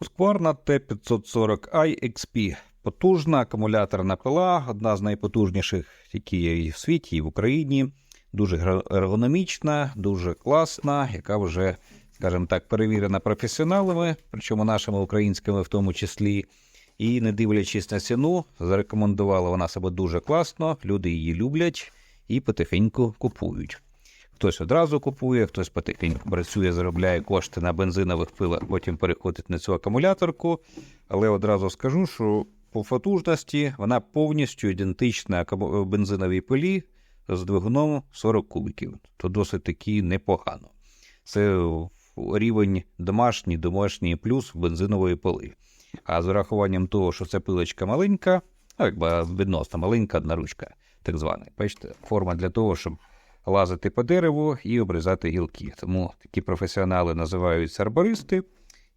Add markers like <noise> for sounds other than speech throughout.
Husqvarna T540i XP. Потужна акумуляторна пила, одна з найпотужніших, які є і в світі, і в Україні. Дуже ергономічна, дуже класна, яка вже, скажімо так, перевірена професіоналами, причому нашими українськими в тому числі. І не дивлячись на ціну, зарекомендувала вона себе дуже класно, люди її люблять і потихеньку купують. Хтось одразу купує, хтось потихеньку працює, заробляє кошти на бензинових пилах, потім переходить на цю акумуляторку. Але одразу скажу, що по потужності вона повністю ідентична бензиновій пилі з двигуном 40 кубиків. То досить таки непогано. Це рівень домашній, домашній плюс бензинової пили. А з урахуванням того, що ця пилочка маленька, ну, якби відносно маленька одна ручка, так звана. Бачите, форма для того, щоб лазити по дереву і обрізати гілки. Тому такі професіонали називаються арбористи,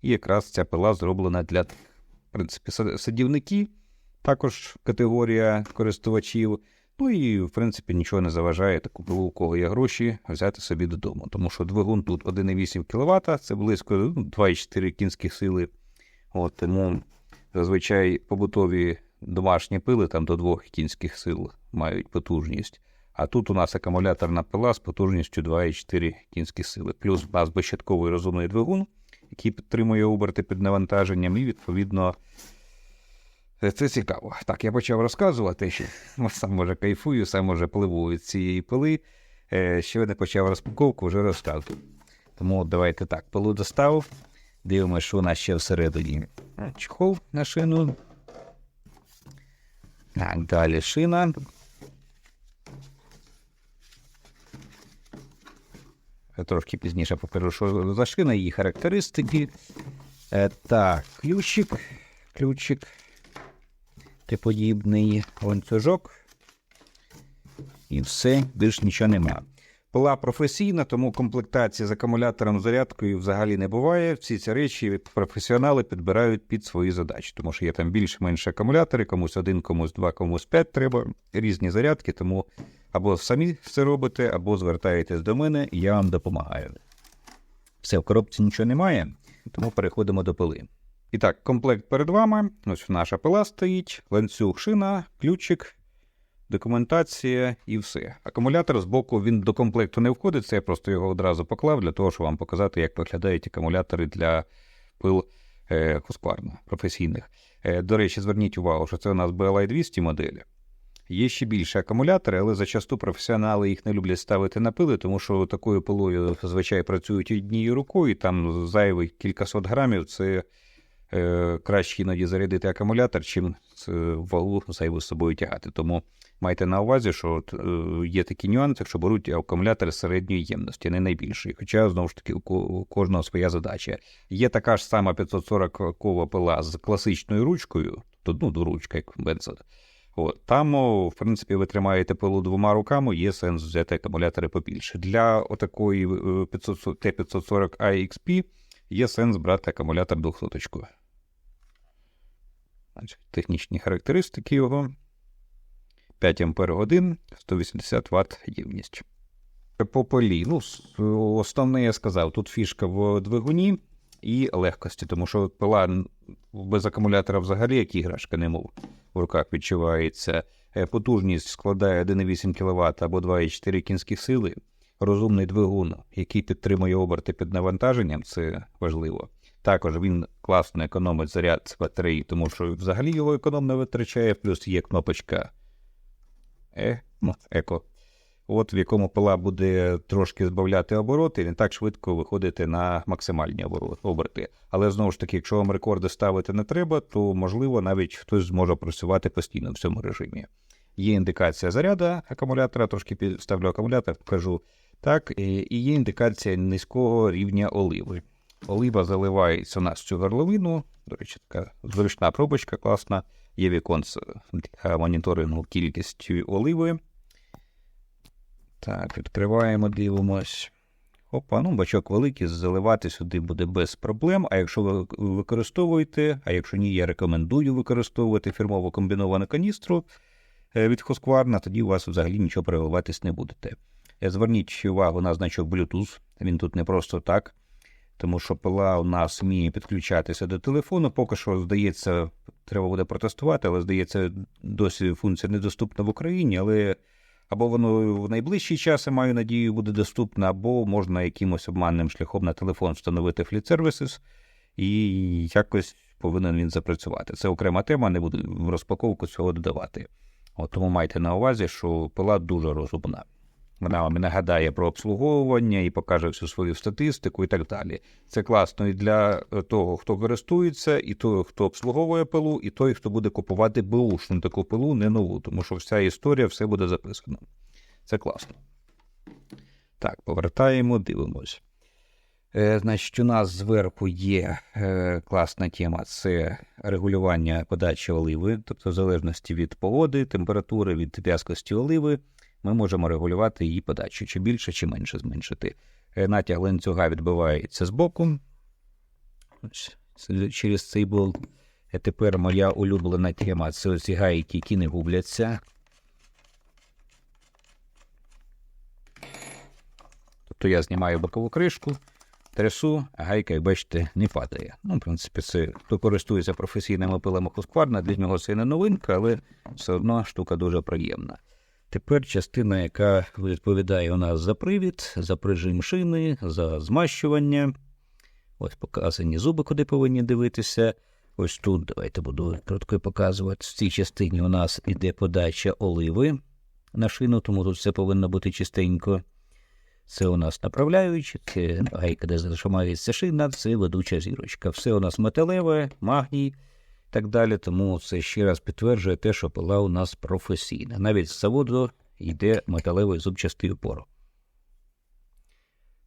і якраз ця пила зроблена для. В принципі, садівники, також категорія користувачів. Ну і, в принципі, нічого не заважає таку пилу, у кого є гроші, взяти собі додому. Тому що двигун тут 1,8 кВт, це близько ну, 2,4 кінських сили. От, тому зазвичай побутові домашні пили там до 2 кінських сил мають потужність. А тут у нас акумуляторна пила з потужністю 2,4 кінські сили. Плюс у нас безщитковий розумний двигун, який підтримує оберти під навантаженням, і відповідно. Це цікаво. Так, я почав розказувати. що <laughs> Сам може кайфую, сам може пливу від цієї пили. Ще не почав розпаковку, вже розказую. Тому давайте так, пилу достав. Дивимося, що у нас ще всередині. Чехол на шину. Так, далі шина. Трошки пізніше покажу, що зайшли на її характеристики. Е, так, ключик, ключик. Типодібний ланцюжок. І все, більш нічого нема. Пила професійна, тому комплектації з акумулятором зарядкою взагалі не буває. Всі ці речі професіонали підбирають під свої задачі, тому що є там більш-менш акумулятори, комусь один, комусь два, комусь п'ять треба. Різні зарядки, тому або самі все робите, або звертаєтесь до мене, і я вам допомагаю. Все, в коробці нічого немає, тому переходимо до пили. І так, комплект перед вами. Ось наша пила стоїть, ланцюг шина, ключик, документація і все. Акумулятор з боку він до комплекту не входить, це я просто його одразу поклав для того, щоб вам показати, як виглядають акумулятори для пил е, Husqvarna професійних. Е, до речі, зверніть увагу, що це у нас BLI 200 моделі. Є ще більше акумулятори, але зачасту професіонали їх не люблять ставити на пили, тому що такою пилою зазвичай працюють однією рукою, і там зайвих кількасот грамів це е, краще іноді зарядити акумулятор, чим е, вагу зайву з собою тягати. Тому майте на увазі, що от, е, є такі нюанси, що беруть акумулятори середньої ємності, не найбільшої. Хоча, знову ж таки, у кожного своя задача. Є така ж сама 540 кова пила з класичною ручкою, тут ну, ручка, як Бенсон. От, там, в принципі, ви тримаєте пилу двома руками, є сенс взяти акумулятори побільше. Для отакої е, 500 T540 IXP є сенс брати акумулятор 200. Технічні характеристики його. 5 Ампер годин, 180 Вт ємність. По полі. Ну, основне я сказав, тут фішка в двигуні і легкості, тому що пила без акумулятора взагалі як іграшка, немов в руках відчувається. Е, Потужність складає 1,8 кВт або 2,4 кінські сили. Розумний двигун, який підтримує оберти під навантаженням, це важливо. Також він класно економить заряд з батареї, тому що взагалі його економно витрачає, плюс є кнопочка е, ну, еко. От в якому пила буде трошки збавляти обороти, не так швидко виходити на максимальні оберти. Але знову ж таки, якщо вам рекорди ставити не треба, то можливо навіть хтось зможе працювати постійно в цьому режимі. Є індикація заряду акумулятора, трошки підставлю акумулятор, покажу. Так, і є індикація низького рівня оливи. Олива заливається у нас цю горловину. До речі, така зручна пробочка класна. Є віконце для моніторингу кількістю оливи. Так, відкриваємо, дивимось. Опа, ну бачок великий, заливати сюди буде без проблем. А якщо ви використовуєте, а якщо ні, я рекомендую використовувати фірмову комбіновану каністру е, від Husqvarna, тоді у вас взагалі нічого переливатись не будете. Е, Зверніть увагу на значок Bluetooth. Він тут не просто так. Тому що пила у нас вміє підключатися до телефону. Поки що, здається, треба буде протестувати, але здається, досі функція недоступна в Україні, але або воно в найближчий час, я маю надію, буде доступне, або можна якимось обманним шляхом на телефон встановити Fleet Services, і якось повинен він запрацювати. Це окрема тема, не буду в розпаковку цього додавати. От тому майте на увазі, що пила дуже розумна. Вона вам і нагадає про обслуговування і покаже всю свою статистику і так далі. Це класно і для е, того, хто користується, і того, хто обслуговує пилу, і той, хто буде купувати беушну таку пилу, не нову, тому що вся історія все буде записано. Це класно. Так, повертаємо, дивимось. Е, значить, у нас зверху є е, класна тема це регулювання подачі оливи, тобто в залежності від погоди, температури, від в'язкості оливи, ми можемо регулювати її подачу, чи більше, чи менше зменшити. Е, натяг ланцюга відбивається з боку. Через цей болт. Е, Тепер моя улюблена тема це оці гайки, які не губляться. Тобто я знімаю бокову кришку, трясу, а гайка, як бачите, не падає. Ну, в принципі, це хто користується професійними пилами Husqvarna, для нього це не новинка, але все одно штука дуже приємна. Тепер частина, яка відповідає у нас за привід, за прижим шини, за змащування. Ось показані зуби, куди повинні дивитися. Ось тут давайте буду коротко показувати. В цій частині у нас іде подача оливи на шину, тому тут все повинно бути чистенько. Це у нас направляючі, гайка, де зашамається шина, це ведуча зірочка. Все у нас металеве, магній так далі. Тому це ще раз підтверджує те, що пила у нас професійна. Навіть з заводу йде металевий зубчастий опор.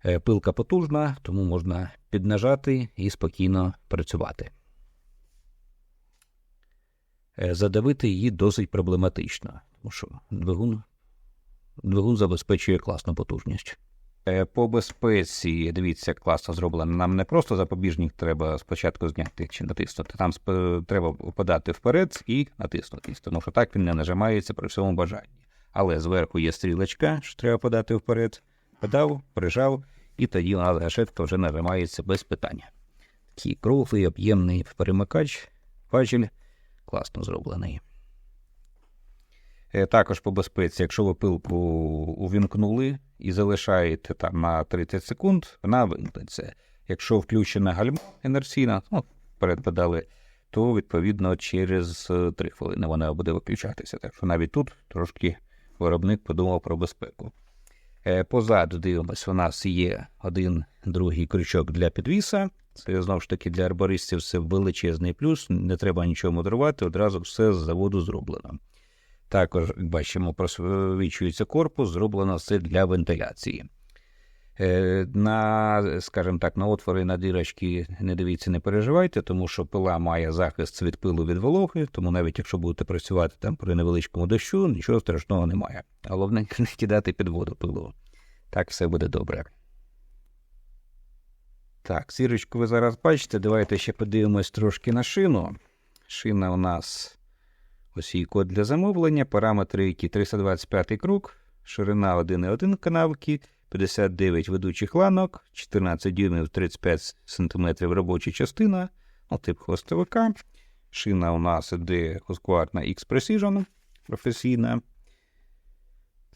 Е, Пилка потужна, тому можна піднажати і спокійно працювати. Е, Задавити її досить проблематично, тому що двигун, двигун забезпечує класну потужність. Е, По безпеці, дивіться, класно зроблено. Нам не просто запобіжник треба спочатку зняти чи натиснути. Сп- треба подати вперед і натиснути, тому що так він не нажимається при всьому бажанні. Але зверху є стрілочка, що треба подати вперед. Подав, прижав, і тоді у нас гашетка вже нажимається без питання. Такий круглий, об'ємний перемикач, важіль, класно зроблений. Е, Також по безпеці, якщо ви пилку увімкнули і залишаєте там на 30 секунд, вона вимкнеться. Якщо включена гальма інерційна, ну, вперед педали, то відповідно через 3 хвилини вона буде виключатися. Так що навіть тут трошки виробник подумав про безпеку. Е, Позаду дивимось, у нас є один другий крючок для підвіса. Це знову ж таки для арбористів це величезний плюс, не треба нічого мудрувати, одразу все з заводу зроблено. Також, як бачимо, просвічується корпус, зроблено все для вентиляції. Е, На, скажімо так, на отвори на дірочки не дивіться, не переживайте, тому що пила має захист від пилу від вологи, тому навіть якщо будете працювати там при невеличкому дощу, нічого страшного немає. Головне <laughs> не кидати під воду пилу. Так все буде добре. Так, зірочку ви зараз бачите. Давайте ще подивимось трошки на шину. Шина у нас її код для замовлення, параметри, які 325 круг, ширина 1,1 канавки, 59 ведучих ланок, 14 дюймів 35 см робоча частина, ну, тип хвостовика. Шина у нас іде Husqvarna X Precision професійна.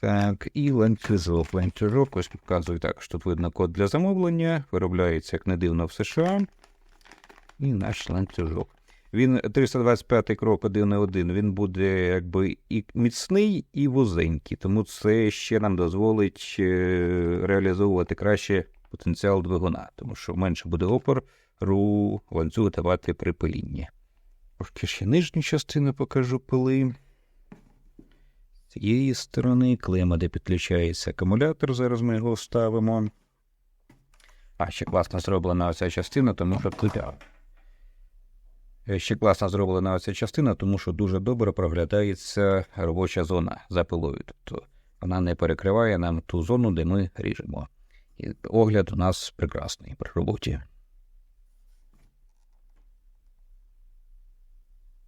Так, і ланцюжок. Ланцюжок, ось показую так, що тут видно код для замовлення. Виробляється, як не дивно, в США. І наш ланцюжок. Він 325 крок 1.1, він буде якби і міцний, і вузенький. Тому це ще нам дозволить е, реалізовувати краще потенціал двигуна, тому що менше буде опору ланцюг давати при пилінні. Трошки ще нижню частину покажу пили. З цієї сторони клема, де підключається акумулятор, зараз ми його вставимо. А, ще класно зроблена оця частина, тому що Е, Ще класно зроблена оця частина, тому що дуже добре проглядається робоча зона за пилою. Тобто вона не перекриває нам ту зону, де ми ріжемо. І огляд у нас прекрасний при роботі.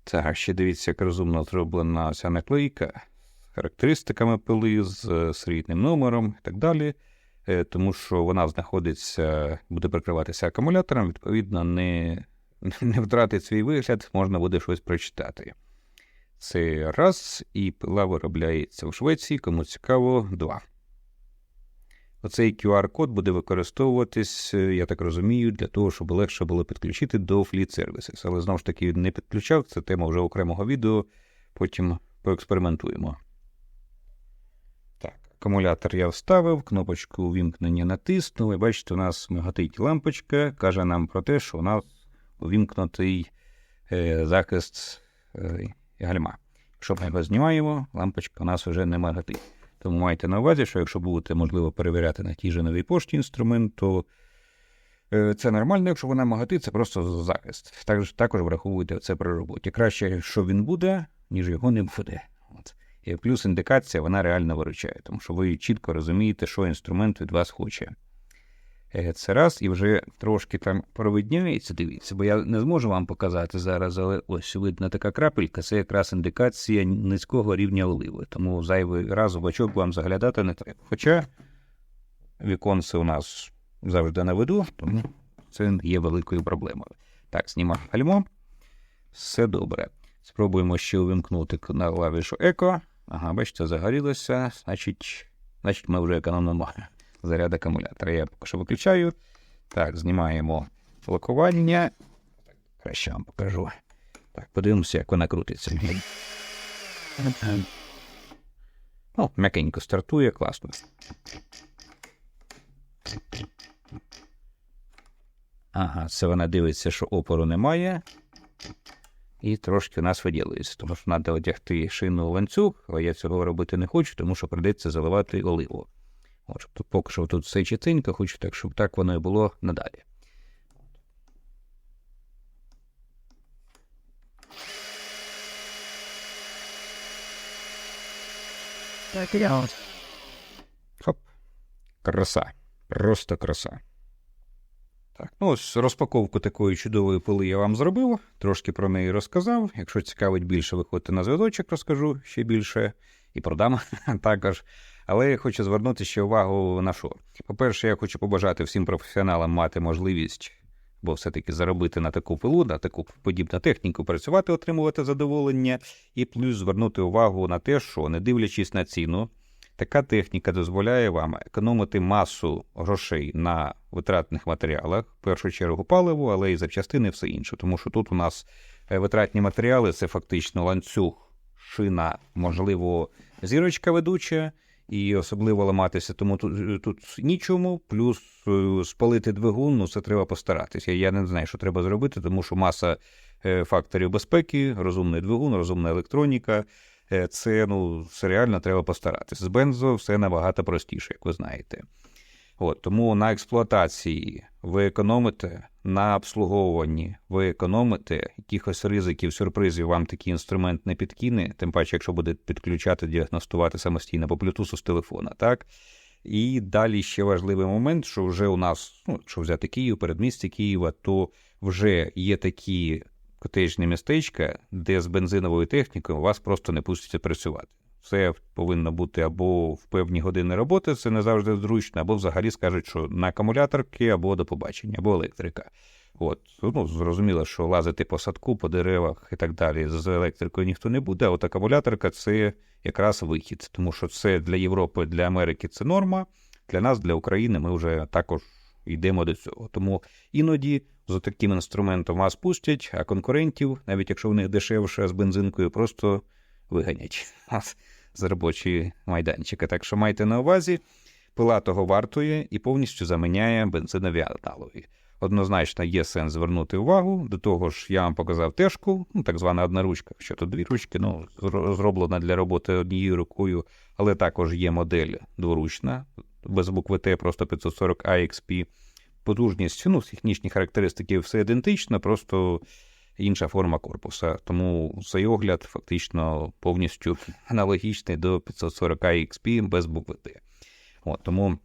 Так, ще дивіться, як розумно зроблена ця наклейка з характеристиками пили, з е, серійним номером і так далі. е, тому що вона знаходиться, буде прикриватися акумулятором, відповідно, не, <laughs> не втратить свій вигляд, можна буде щось прочитати. Це раз, і пила виробляється в Швеції, кому цікаво, два. Оцей QR-код буде використовуватись, е, я так розумію, для того, щоб легше було підключити до Fleet Services. Але знову ж таки не підключав, це тема вже окремого відео, потім поекспериментуємо. Так, акумулятор я вставив, кнопочку увімкнення натиснув. Бачите, у нас миготить лампочка, каже нам про те, що у нас увімкнутий е, захист е, гальма. Якщо ми його знімаємо, лампочка у нас вже не миготить. Тому майте на увазі, що якщо будете, можливо, перевіряти на тій же новій пошті інструмент, то е, це нормально, якщо вона магатить, це просто захист. Також, також враховуйте це при роботі. Краще, що він буде, ніж його не буде. От. І плюс індикація, вона реально виручає, тому що ви чітко розумієте, що інструмент від вас хоче. Е, Це раз, і вже трошки там провидняється, дивіться, бо я не зможу вам показати зараз, але ось видно така крапелька, це якраз індикація низького рівня оливи. Тому зайвий раз у бачок вам заглядати не треба. Хоча віконце у нас завжди на виду, тому це є великою проблемою. Так, знімаємо гальмо. Все добре. Спробуємо ще увімкнути на клавішу Еко. Ага, бачите, загорілося, значить, значить ми вже економимо заряд акумулятора. Я поки що виключаю. Так, знімаємо блокування. Краще вам покажу. Так, подивимося, як вона крутиться. Ну, м'якенько стартує, класно. Ага, це вона дивиться, що опору немає. І трошки у нас виділюється, тому що треба одягти шину ланцюг, але я цього робити не хочу, тому що прийдеться заливати оливу. От, поки що тут все чистенько, хочу так, щоб так воно і було надалі. Так, я от. Хоп. Краса. Просто краса. Так, ну ось розпаковку такої чудової пили я вам зробив, трошки про неї розказав. Якщо цікавить більше, виходьте на зв'язочок, розкажу ще більше і продам <laughs> також. Але я хочу звернути ще увагу на що. По-перше, я хочу побажати всім професіоналам мати можливість, бо все-таки заробити на таку пилу, на таку подібну техніку, працювати, отримувати задоволення, і плюс звернути увагу на те, що не дивлячись на ціну, така техніка дозволяє вам економити масу грошей на витратних матеріалах, в першу чергу паливо, але і запчастини, все інше. Тому що тут у нас е, витратні матеріали це фактично ланцюг, шина, можливо, зірочка ведуча. І особливо ламатися, тому тут, тут нічому. Плюс е, спалити двигун, ну це треба постаратися. Я не знаю, що треба зробити, тому що маса е, факторів безпеки, розумний двигун, розумна електроніка. Е, це ну це реально треба постаратися. З бензо все набагато простіше, як ви знаєте. От, Тому на експлуатації ви економите, на обслуговуванні ви економите, якихось ризиків, сюрпризів вам такий інструмент не підкине, тим паче, якщо буде підключати, діагностувати самостійно по Bluetooth з телефона. так? І далі ще важливий момент, що вже у нас, ну, якщо взяти Київ, передмістя Києва, то вже є такі котежні містечка, де з бензиновою технікою вас просто не пустять працювати. Це повинно бути або в певні години роботи, це не завжди зручно, або взагалі скажуть, що на акумуляторки, або до побачення, або електрика. От, ну, зрозуміло, що лазити по садку, по деревах і так далі з електрикою ніхто не буде. А от акумуляторка це якраз вихід, тому що це для Європи, для Америки це норма. Для нас, для України, ми вже також йдемо до цього. Тому іноді з таким інструментом вас пустять, а конкурентів, навіть якщо в них дешевше з бензинкою, просто виганять з робочої майданчика. Так що майте на увазі, пила того вартує і повністю заміняє бензинові аналоги. Однозначно є сенс звернути увагу. До того ж, я вам показав тежку, ну так звана одна ручка, що тут дві ручки, ну зроблена для роботи однією рукою, але також є модель дворучна, без букви Т, просто 540 AXP. Потужність, ну, технічні характеристики все ідентично, просто інша форма корпуса. Тому цей огляд фактично повністю <laughs> аналогічний до 540 XP без букви Т. От, Тому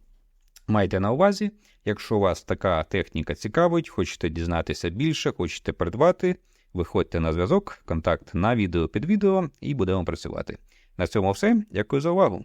майте на увазі, якщо вас така техніка цікавить, хочете дізнатися більше, хочете придбати, виходьте на зв'язок, контакт на відео під відео і будемо працювати. На цьому все. Дякую за увагу.